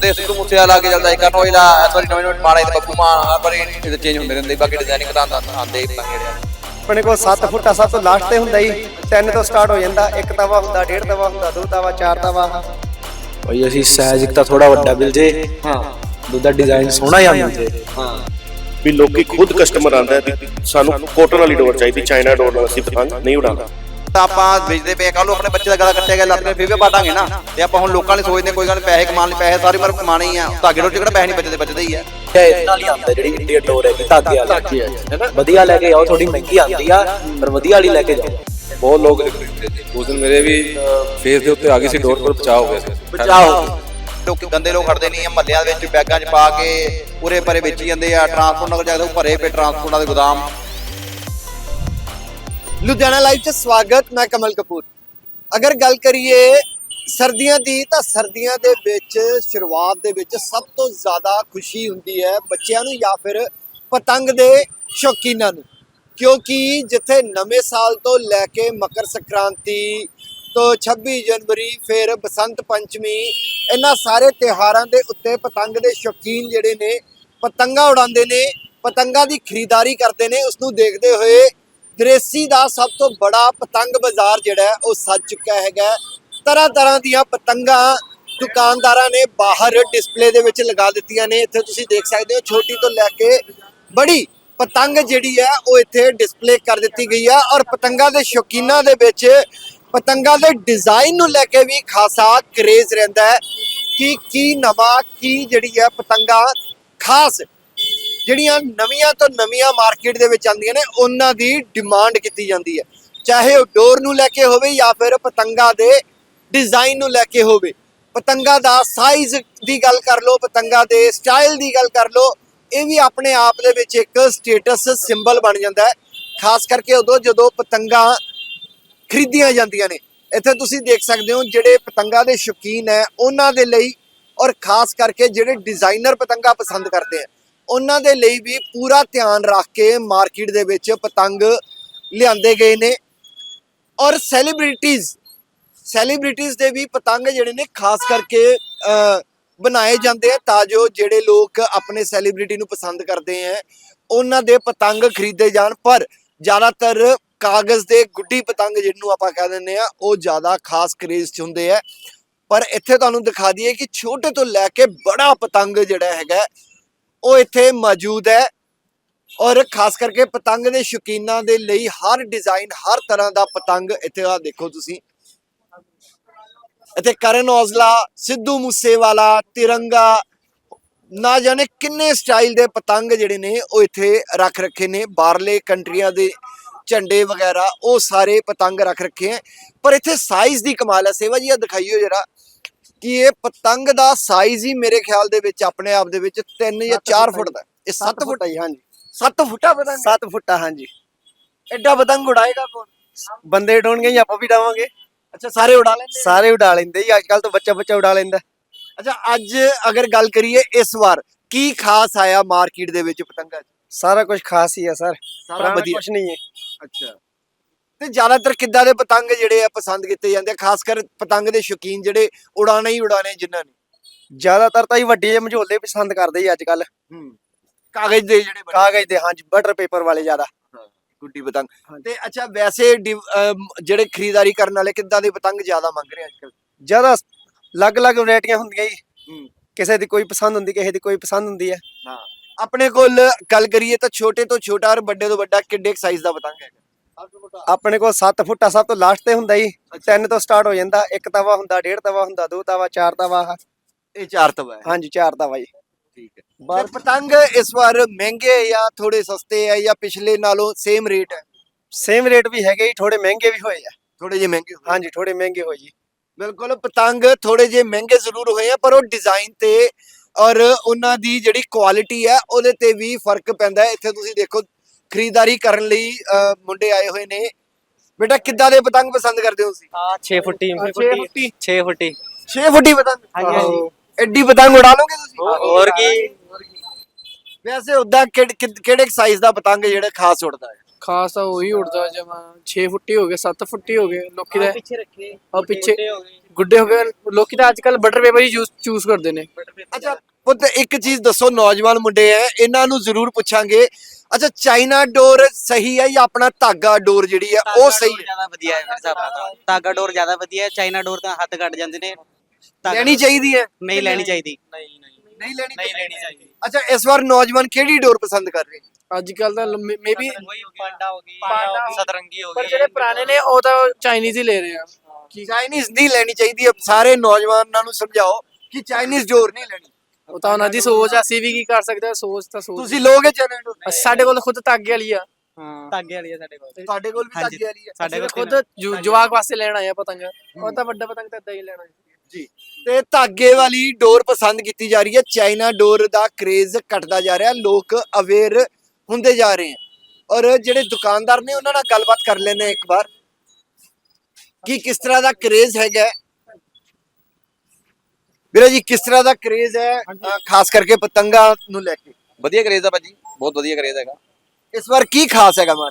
ਹੁੰਦੇ ਸਿੱਧੂ ਮੂਸੇ ਵਾਲਾ ਕੇ ਚੱਲਦਾ ਇੱਕ ਨੋਇਲਾ ਇਸ ਵਾਰੀ ਨਵੇਂ ਨਵੇਂ ਮਾਲੇ ਤੇ ਬੱਬੂ ਮਾਨ ਹਰ ਵਾਰੀ ਇਹਦੇ ਚੇਂਜ ਹੁੰਦੇ ਰਹਿੰਦੇ ਬਾਕੀ ਡਿਜ਼ਾਈਨਿੰਗ ਤਾਂ ਆਉਂਦਾ- ਆਉਂਦੇ ਹੀ ਪੰਗੇ ਜਿਹੜੇ ਆਪਣੇ ਕੋਲ 7 ਫੁੱਟਾ ਸਭ ਤੋਂ ਲਾਸਟ ਤੇ ਹੁੰਦਾ ਹੀ 3 ਤੋਂ ਸਟਾਰਟ ਹੋ ਜਾਂਦਾ ਇੱਕ ਤਵਾ ਹੁੰਦਾ ਡੇਢ ਤਵਾ ਹੁੰਦਾ ਦੋ ਤਵਾ ਚਾਰ ਤਵਾ। ਭਾਈ ਅਸੀਂ ਸਾਈਜ਼ ਇੱਕ ਤਾਂ ਥੋੜਾ ਵੱਡਾ ਮਿਲ ਜੇ ਹਾਂ। ਦੂਜਾ ਡਿਜ਼ਾਈਨ ਸੋਹਣਾ ਹੀ ਮਿਲ ਜੇ। ਵੀ ਲੋਕੀ ਖੁਦ ਕਸਟਮਰ ਆਂਦਾ ਹੈ ਵੀ ਸਾਨੂੰ ਕੋਟਨ ਵਾਲੀ ਡੋਰ ਚਾਹੀਦੀ ਚਾਈਨਾ ਡੋਰ ਨਾਲ ਅਸੀਂ ਪਤੰਗ ਨਹੀਂ ਉਡਾਉਂਦਾ। ਤਾਂ ਆਪਾਂ ਵੇਚਦੇ ਪਏ ਕੱਲ ਨੂੰ ਆਪਣੇ ਬੱਚੇ ਦਾ ਗਲਾ ਕੱਟਿਆ ਗਿਆ ਲੱਤ ਨੇ ਫਿਰ ਵੀ ਪਾਟਾਂਗੇ ਨਾ। ਤੇ ਆਪਾਂ ਹੁਣ ਲੋਕਾਂ ਨੇ ਸੋਚਦੇ ਕੋਈ ਗੱਲ ਪੈਸੇ ਕਮਾਉਣ ਲਈ ਪੈਸੇ ਸਾਰੀ ਉਮਰ ਕਮਾਣੇ ਹੀ ਆ। ਧਾਗੇ ਰੋਟੀ ਕਿਹੜਾ ਪੈਸੇ ਨਹੀਂ ਬਚਦੇ ਬਚਦੇ ਹੀ ਆ। ਇਹ ਇਹਦੇ ਨਾਲ ਹੀ ਆਉਂਦਾ ਜਿਹੜੀ ਇੰਡੀਅਨ ਡੋਰ ਹੈ ਧਾਗੇ ਵਾਲੀ। ਵਧੀਆ ਲੈ ਕੇ ਆਓ ਥੋੜੀ ਮਹਿੰਗੀ ਆਉਂਦੀ ਆ ਪਰ ਵਧੀਆ ਵਾਲੀ ਲੈ ਕੇ ਜਾਓ। ਬਹੁਤ ਲੋਕ ਉਸ ਦਿਨ ਮੇਰੇ ਵੀ ਫੇਸ ਦੇ ਉੱਤੇ ਆ ਗਈ ਸੀ ਡੋਰ ਪਰ ਬਚਾਅ ਹੋ ਗਿਆ ਸੀ। ਬਚਾਓ ਲੋਕ ਗੰਦੇ ਲੋਕ ਖੜਦੇ ਨਹੀਂ ਆ ਮਹੱਲਿਆਂ ਦੇ ਵਿੱਚ ਬੈਗਾਂ 'ਚ ਪਾ ਕੇ ਉਰੇ ਪਰੇ ਵੇਚੀ ਜਾਂਦੇ ਆ। ਟਰਾਂਸਪੋਰਟ ਨਗਰ ਜਾਂਦੇ ਭਰੇ ਪਏ ਟਰਾਂਸਪੋਰਟਾਂ ਦੇ ਗੋਦਾਮ। ਲੁਧਿਆਣਾ ਲਾਈਵ 'ਚ ਸਵਾਗਤ, ਮੈਂ ਕਮਲ ਕਪੂਰ। ਅਗਰ ਗੱਲ ਕਰੀਏ ਸਰਦੀਆਂ ਦੀ, ਤਾਂ ਸਰਦੀਆਂ ਦੇ ਵਿੱਚ, ਸ਼ੁਰੂਆਤ ਦੇ ਵਿੱਚ ਸਭ ਤੋਂ ਜ਼ਿਆਦਾ ਖੁਸ਼ੀ ਹੁੰਦੀ ਹੈ ਬੱਚਿਆਂ ਨੂੰ ਜਾਂ ਫਿਰ ਪਤੰਗ ਦੇ ਸ਼ੌਕੀਨਾਂ ਨੂੰ। ਕਿਉਂਕਿ ਜਿੱਥੇ ਨਵੇਂ ਸਾਲ ਤੋਂ ਲੈ ਕੇ ਮਕਰ ਸੰਕ੍ਰਾਂਤੀ ਤੋਂ 26 ਜਨਵਰੀ, ਫਿਰ ਬਸੰਤ ਪੰਚਮੀ, ਇਹਨਾਂ ਸਾਰੇ ਤਿਉਹਾਰਾਂ ਦੇ ਉੱਤੇ ਪਤੰਗ ਦੇ ਸ਼ੌਕੀਨ ਜਿਹੜੇ ਨੇ, ਪਤੰਗਾ ਉਡਾਉਂਦੇ ਨੇ, ਪਤੰਗਾ ਦੀ ਖਰੀਦਦਾਰੀ ਕਰਦੇ ਨੇ। ਉਸ ਨੂੰ ਦੇਖਦੇ ਹੋਏ ਦ੍ਰੇਸੀ ਦਾ ਸਭ ਤੋਂ ਬੜਾ ਪਤੰਗ ਬਾਜ਼ਾਰ ਜਿਹੜਾ ਹੈ, ਉਹ ਸੱਜ ਚੁੱਕਾ ਹੈਗਾ ਤਰ੍ਹਾਂ ਤਰ੍ਹਾਂ ਦੀਆਂ ਪਤੰਗਾਂ ਦੁਕਾਨਦਾਰਾਂ ਨੇ ਬਾਹਰ ਡਿਸਪਲੇ ਦੇ ਵਿੱਚ ਲਗਾ ਦਿੱਤੀਆਂ ਨੇ। ਇੱਥੇ ਤੁਸੀਂ ਦੇਖ ਸਕਦੇ ਹੋ, ਛੋਟੀ ਤੋਂ ਲੈ ਕੇ ਬੜੀ ਪਤੰਗ ਜਿਹੜੀ ਹੈ, ਉਹ ਇੱਥੇ ਡਿਸਪਲੇ ਕਰ ਦਿੱਤੀ ਗਈ ਆ ਔਰ ਪਤੰਗਾਂ ਦੇ ਸ਼ੌਕੀਨਾਂ ਦੇ ਵਿੱਚ ਪਤੰਗਾਂ ਦੇ ਡਿਜ਼ਾਈਨ ਨੂੰ ਲੈ ਕੇ ਵੀ ਖਾਸਾ ਕਰੇਜ਼ ਰਹਿੰਦਾ ਹੈ ਕਿ ਕੀ ਨਵਾਂ, ਕੀ ਜਿਹੜੀ ਹੈ ਪਤੰਗਾਂ ਖਾਸ ਜਿਹੜੀਆਂ ਨਵੀਆਂ ਤੋਂ ਨਵੀਆਂ ਮਾਰਕੀਟ ਦੇ ਵਿੱਚ ਆਉਂਦੀਆਂ ਨੇ, ਉਹਨਾਂ ਦੀ ਡਿਮਾਂਡ ਕੀਤੀ ਜਾਂਦੀ ਹੈ। ਚਾਹੇ ਉਹ ਡੋਰ ਨੂੰ ਲੈ ਕੇ ਹੋਵੇ ਜਾਂ ਫਿਰ ਪਤੰਗਾ ਦੇ ਡਿਜ਼ਾਈਨ ਨੂੰ ਲੈ ਕੇ ਹੋਵੇ। ਪਤੰਗਾ ਦਾ ਸਾਈਜ਼ ਦੀ ਗੱਲ ਕਰ ਲਓ, ਪਤੰਗਾ ਦੇ ਸਟਾਈਲ ਦੀ ਗੱਲ ਕਰ ਲਓ, ਇਹ ਵੀ ਆਪਣੇ ਆਪ ਦੇ ਵਿੱਚ ਇੱਕ ਸਟੇਟਸ ਸਿੰਬਲ ਬਣ ਜਾਂਦਾ ਹੈ। ਖਾਸ ਕਰਕੇ ਉਦੋਂ ਜਦੋਂ ਪਤੰਗਾ ਖਰੀਦੀਆਂ ਜਾਂਦੀਆਂ ਨੇ। ਇੱਥੇ ਤੁਸੀਂ ਦੇਖ ਸਕਦੇ ਹੋ ਜਿਹੜੇ ਪਤੰਗਾ ਦੇ ਸ਼ੌਕੀਨ ਹੈ, ਉਹਨਾਂ ਦੇ ਲਈ ਔਰ ਖਾਸ ਕਰਕੇ ਜਿਹੜੇ ਡਿਜ਼ਾਈਨਰ ਪਤੰਗਾ ਪਸੰਦ ਕਰਦੇ ਆ। ਉਹਨਾਂ ਦੇ ਲਈ ਵੀ ਪੂਰਾ ਧਿਆਨ ਰੱਖ ਕੇ ਮਾਰਕੀਟ ਦੇ ਵਿੱਚ ਪਤੰਗ ਲਿਆਂਦੇ ਗਏ ਨੇ। ਔਰ ਸੈਲੀਬ੍ਰਿਟੀਜ਼ ਸੈਲੀਬ੍ਰਿਟੀਜ਼ ਦੇ ਵੀ ਪਤੰਗ ਜਿਹੜੇ ਨੇ ਖਾਸ ਕਰਕੇ ਬਣਾਏ ਜਾਂਦੇ ਆ ਤਾਂ ਜੋ ਜਿਹੜੇ ਲੋਕ ਆਪਣੇ ਸੈਲੀਬ੍ਰਿਟੀ ਨੂੰ ਪਸੰਦ ਕਰਦੇ ਆ ਉਹਨਾਂ ਦੇ ਪਤੰਗ ਖਰੀਦੇ ਜਾਣ। ਪਰ ਜ਼ਿਆਦਾਤਰ ਕਾਗਜ਼ ਦੇ ਗੁੱਡੀ ਪਤੰਗ ਜਿਹਨੂੰ ਆਪਾਂ ਕਹਿ ਦਿੰਦੇ ਆ, ਉਹ ਜ਼ਿਆਦਾ ਖਾਸ ਕਰੇਜ਼ 'ਚ ਹੁੰਦੇ ਆ ਪਰ ਇੱਥੇ ਤੁਹਾਨੂੰ ਦਿਖਾ ਦਈਏ ਕਿ ਛੋਟੇ ਤੋਂ ਲੈ ਕੇ ਬੜਾ ਪਤੰਗ ਜਿਹੜਾ ਹੈਗਾ ਉਹ ਇੱਥੇ ਮੌਜੂਦ ਹੈ ਔਰ ਖਾਸ ਕਰਕੇ ਪਤੰਗ ਦੇ ਸ਼ੌਕੀਨਾਂ ਦੇ ਲਈ ਹਰ ਡਿਜ਼ਾਈਨ, ਹਰ ਤਰ੍ਹਾਂ ਦਾ ਪਤੰਗ ਇੱਥੇ ਆ ਦੇਖੋ ਤੁਸੀਂ। ਇੱਥੇ ਕਰਨ ਔਜਲਾ, ਸਿੱਧੂ ਮੂਸੇਵਾਲਾ, ਤਿਰੰਗਾ, ਨਾ ਜਾਣੇ ਕਿੰਨੇ ਸਟਾਈਲ ਦੇ ਪਤੰਗ ਜਿਹੜੇ ਨੇ ਉਹ ਇੱਥੇ ਰੱਖ ਰੱਖੇ ਨੇ। ਬਾਹਰਲੇ ਕੰਟਰੀਆਂ ਦੇ ਝੰਡੇ ਵਗੈਰਾ ਉਹ ਸਾਰੇ ਪਤੰਗ ਰੱਖ ਰੱਖੇ ਹੈ। ਪਰ ਇੱਥੇ ਸਾਈਜ਼ ਦੀ ਕਮਾਲ ਹੈ। ਸੇਵਾ ਜੀ ਆ ਦਿਖਾਈਓ ਜਰਾ। ਕਿ ਇਹ ਪਤੰਗ ਦਾ ਸਾਈਜ਼ ਹੀ ਮੇਰੇ ਖਿਆਲ ਦੇ ਵਿੱਚ ਆਪਣੇ ਆਪ ਦੇ ਵਿੱਚ 3 ਜਾਂ 4 ਫੁੱਟ ਦਾ ਇਹ 7 ਫੁੱਟ ਹੀ ਹਾਂਜੀ। 7 ਫੁੱਟਾ ਪਤੰਗ? 7 ਫੁੱਟਾ ਹਾਂਜੀ। ਐਡਾ ਪਤੰਗ ਉਡਾਏਗਾ ਕੌਣ? ਬੰਦੇ ਡੋਣਗੇ ਜਾਂ ਆਪਾਂ ਵੀ ਡਾਵਾਂਗੇ ਅੱਛਾ ਸਾਰੇ ਉਡਾ ਲੈਂਦੇ ਸਾਰੇ ਉਡਾ ਲੈਂਦੇ ਜੀ ਅੱਜ ਕੱਲ ਤਾਂ ਬੱਚਾ ਬੱਚਾ ਉਡਾ ਲੈਂਦਾ। ਅੱਛਾ ਅੱਜ ਅਗਰ ਗੱਲ ਕਰੀਏ ਇਸ ਵਾਰ ਕੀ ਖਾਸ ਆਇਆ ਮਾਰਕੀਟ ਦੇ ਵਿੱਚ ਪਤੰਗਾਂ 'ਚ? ਸਾਰਾ ਕੁਝ ਖਾਸ ਹੀ ਆ ਸਰ। ਸਾਰਾ ਵਧੀਆ। ਕੁਝ ਨਹੀਂ ਹੈ। ਅੱਛਾ। ਤੇ ਜ਼ਿਆਦਾਤਰ ਕਿੱਦਾਂ ਦੇ ਪਤੰਗ ਜਿਹੜੇ ਆ ਪਸੰਦ ਕੀਤੇ ਜਾਂਦੇ ਆ ਖਾਸ ਕਰ ਪਤੰਗ ਦੇ ਸ਼ੌਕੀਨ ਜਿਹੜੇ ਉਡਾਣੇ ਹੀ ਉਡਾਣੇ ਜਿਨ੍ਹਾਂ ਨੇ। ਜ਼ਿਆਦਾਤਰ ਤਾਂ ਹੀ ਵੱਡੇ ਜਿਹੇ ਮਝੋਲੇ ਪਸੰਦ ਕਰਦੇ ਜੀ ਅੱਜ ਕੱਲ ਹੂੰ ਕਾਗਜ਼ ਦੇ ਜਿਹੜੇ ਬਣੇ। ਕਾਗਜ਼ ਦੇ ਹਾਂਜੀ ਬਟਰ ਪੇਪਰ ਵਾਲੇ ਜ਼ਿਆਦਾ। ਗੁੱਡੀ ਪਤੰਗ। ਤੇ ਅੱਛਾ ਵੈਸੇ ਡਿਵ- ਅਮ ਜਿਹੜੇ ਖਰੀਦਦਾਰੀ ਕਰਨ ਵਾਲੇ ਕਿੱਦਾਂ ਦੇ ਪਤੰਗ ਜ਼ਿਆਦਾ ਮੰਗ ਰਹੇ ਅੱਜ ਕੱਲ ਜ਼ਿਆਦਾ ਅਲੱਗ-ਅਲੱਗ ਵੈਰਾਈਟੀਆਂ ਹੁੰਦੀਆਂ ਜੀ। ਹੂੰ। ਕਿਸੇ ਦੀ ਕੋਈ ਪਸੰਦ ਹੁੰਦੀ ਕਿਸੇ ਦੀ ਕੋਈ ਪਸੰਦ ਹੁੰਦੀ ਹੈ। ਹਾਂ। ਆਪਣੇ ਕੋਲ ਗੱਲ ਕਰੀਏ ਤਾਂ ਛੋਟੇ ਤੋਂ ਛੋਟਾ ਔਰ ਵੱਡੇ ਤੋਂ ਵੱਡਾ ਕਿੱਡੇ ਸਾਈਜ਼ ਦਾ ਪਤੰਗ ਹੈਗਾ? ਆਪਣੇ ਕੋਲ 7 ਫੁੱਟਾ ਸਭ ਤੋਂ ਲਾਸਟ ਤੇ ਹੁੰਦਾ ਜੀ। 3 ਤੋਂ ਸਟਾਰਟ ਹੋ ਜਾਂਦਾ ਇੱਕ ਤਵਾ ਹੁੰਦਾ ਡੇਢ ਤਵਾ ਹੁੰਦਾ ਦੋ ਤਵਾ ਚਾਰ ਤਵਾ। ਇਹ ਚਾਰ ਤਵਾ ਹੈ। ਹਾਂਜੀ ਚਾਰ ਤਵਾ ਜੀ। ਠੀਕ ਹੈ। ਪਤੰਗ ਇਸ ਵਾਰ ਮਹਿੰਗੇ ਜਾਂ ਥੋੜੇ ਸਸਤੇ ਹੈ ਜਾਂ ਪਿਛਲੇ ਨਾਲੋਂ ਸੇਮ ਰੇਟ ਹੈ? ਸੇਮ ਰੇਟ ਵੀ ਹੈਗੇ ਜੀ ਥੋੜੇ ਮਹਿੰਗੇ ਵੀ ਹੋਏ ਆ। ਥੋੜੇ ਜਿਹੇ ਮਹਿੰਗੇ। ਹਾਂਜੀ ਥੋੜੇ ਮਹਿੰਗੇ ਹੋਏ ਜੀ। ਬਿਲਕੁਲ ਪਤੰਗ ਥੋੜੇ ਜਿਹੇ ਮਹਿੰਗੇ ਜ਼ਰੂਰ ਹੋਏ ਆ ਪਰ ਉਹ ਡਿਜ਼ਾਈਨ ਤੇ ਔਰ ਉਹਨਾਂ ਦੀ ਜਿਹੜੀ ਕੁਆਲਿਟੀ ਹੈ ਉਹਦੇ ਤੇ ਵੀ ਫ਼ਰਕ ਪੈਂਦਾ ਹੈ। ਇੱਥੇ ਤੁਸੀਂ ਦੇਖੋ ਖਰੀਦਦਾਰੀ ਕਰਨ ਲਈ ਅਹ, ਮੁੰਡੇ ਆਏ ਹੋਏ ਨੇ। ਬੇਟਾ ਕਿੱਦਾਂ ਦੇ ਪਤੰਗ ਪਸੰਦ ਕਰਦੇ ਹੋ ਤੁਸੀਂ? ਹਾਂ 6 ਫੁੱਟੀ ਹਾਂ, ਛੇ ਫੁੱਟੀ। 6 ਫੁੱਟੀ। 6 ਫੁੱਟੀ ਪਤੰਗ? ਹਾਂਜੀ, ਹਾਂਜੀ। ਐਡੀ ਪਤੰਗ ਉਡਾ ਲੋਗੇ ਤੁਸੀਂ? ਹੋਰ ਕੀ? ਵੈਸੇ ਉਦਾਂ ਕਿਹੜੇ ਸਾਈਜ਼ ਦਾ ਪਤੰਗ ਜਿਹੜਾ ਖਾਸ ਉੜਦਾ ਹੈ? ਖਾਸ ਤਾਂ ਉਹੀ ਉੜਦਾ ਜਮਾ। 6 ਫੁੱਟੀ ਹੋ ਗਏ 7 ਫੁੱਟੀ ਹੋ ਗਏ ਲੋਕੀ ਦਾ। ਪਿੱਛੇ ਰੱਖੇ। ਆ ਪਿੱਛੇ ਗੁੱਡੇ ਹੋ ਗਏ। ਲੋਕੀ ਤਾਂ ਅੱਜ ਕੱਲ ਬਟਰ ਪੇਪਰ ਹੀ ਚੂਜ਼ ਕਰਦੇ ਨੇ। ਅੱਛਾ ਪੁੱਤ ਇੱਕ ਚੀਜ਼ ਦੱਸੋ ਨੌਜਵਾਨ ਮੁੰਡੇ ਐ ਇਹਨਾਂ ਨੂੰ ਜ਼ਰੂਰ ਪੁੱਛਾਂਗੇ। ਅੱਛਾ ਚਾਈਨਾ ਡੋਰ ਸਹੀ ਹੈ ਜਾਂ ਆਪਣਾ ਧਾਗਾ ਡੋਰ ਜਿਹੜੀ ਹੈ ਉਹ ਸਹੀ ਹੈ ਜ਼ਿਆਦਾ ਵਧੀਆ ਹੈ ਮੇਰੇ ਹਿਸਾਬ ਨਾਲ ਧਾਗਾ ਡੋਰ ਜ਼ਿਆਦਾ ਵਧੀਆ ਹੈ ਚਾਈਨਾ ਡੋਰ ਤਾਂ ਹੱਥ ਕੱਟ ਜਾਂਦੇ ਨੇ। ਧਾਗਾ ਲੈਣੀ ਚਾਹੀਦੀ ਹੈ? ਨਹੀਂ ਲੈਣੀ ਚਾਹੀਦੀ। ਨਹੀਂ ਲੈਣੀ ਨਹੀਂ ਲੈਣੀ ਚਾਹੀਦੀ। ਅੱਛਾ ਇਸ ਵਾਰ ਨੌਜਵਾਨ ਕਿਹੜੀ ਡੋਰ ਪਸੰਦ ਕਰ ਰਹੇ ਅੱਜ ਕੱਲ ਤਾਂ ਮੇ ਬੀ ਪਾਂਡਾ ਹੋ ਗਈ ਪਾਂਡਾ ਹੋ ਗਈ, ਸਤਰੰਗੀ ਹੋ ਪਰ ਗਈ। ਜਿਹੜੇ ਪੁਰਾਣੇ ਨੇ ਉਹ ਤਾਂ ਚਾਈਨੀਜ਼ ਹੀ ਲੈ ਰਹੇ ਆ। ਚਾਈਨੀਜ਼ ਨਹੀਂ ਲੈਣੀ ਚਾਹੀਦੀ ਸਾਰੇ ਨੌਜਵਾਨਾਂ ਨੂੰ ਸਮਝਾਓ ਕਿ ਚਾਈਨੀਜ਼ ਡੋਰ ਨਹੀਂ ਲੈਣੀ। ਉਹ ਤਾਂ ਉਹਨਾਂ ਦੀ ਸੋਚ ਆ ਅਸੀਂ ਵੀ ਕੀ ਕਰ ਸਕਦੇ ਆ ਸੋਚ ਤਾਂ ਸੋਚ ਤੁਸੀਂ ਲੋਗੇ ਡੋਰ ਸਾਡੇ ਕੋਲ ਖੁਦ ਧਾਗੇ ਵਾਲੀ ਆ। ਹਾਂ। ਧਾਗੇ ਵਾਲੀ ਹੈ ਸਾਡੇ ਕੋਲ। ਤੁਹਾਡੇ ਕੋਲ ਵੀ ਹਾਂਜੀ। ਧਾਗੇ ਵਾਲੀ ਹੈ ਸਾਡੇ ਕੋਲ ਖੁਦ ਜੁ- ਜਵਾਕ ਵਾਸਤੇ ਲੈਣ ਆਏ ਆ ਪਤੰਗ ਉਹ ਤਾਂ ਵੱਡਾ ਪਤੰਗ ਤਾਂ ਏਦਾਂ ਹੀ ਲੈਣਾ ਹੈ ਜੀ। ਤੇ ਧਾਗੇ ਵਾਲੀ ਡੋਰ ਪਸੰਦ ਕੀਤੀ ਜਾ ਰਹੀ ਹੈ। ਚਾਈਨਾ ਡੋਰ ਦਾ ਕ੍ਰੇਜ਼ ਘਟਦਾ ਜਾ ਰਿਹਾ। ਲੋਕ ਅਵੇਅਰ ਹੁੰਦੇ ਜਾ ਰਹੇ ਹਨ ਔਰ ਜਿਹੜੇ ਦੁਕਾਨਦਾਰ ਨੇ ਉਹਨਾਂ ਨਾਲ ਗੱਲਬਾਤ ਕਰ ਲੈਣੇ ਇੱਕ ਵਾਰ। ਕਿ ਕਿਸ ਤਰ੍ਹਾਂ ਦਾ ਕ੍ਰੇਜ਼ ਹੈਗਾ ਹੈ। ਵੀਰੇ ਜੀ ਕਿਸ ਤਰ੍ਹਾਂ ਦਾ ਕ੍ਰੇਜ਼ ਹੈ ਖਾਸ ਕਰਕੇ ਪਤੰਗਾਂ ਨੂੰ ਲੈ ਕੇ? ਵਧੀਆ ਕਰੇਜ਼ ਆ ਭਾਜੀ ਬਹੁਤ ਵਧੀਆ ਕਰੇਜ਼ ਹੈਗਾ। ਇਸ ਵਾਰ ਕੀ ਖਾਸ ਹੈਗਾ ਮਾਰ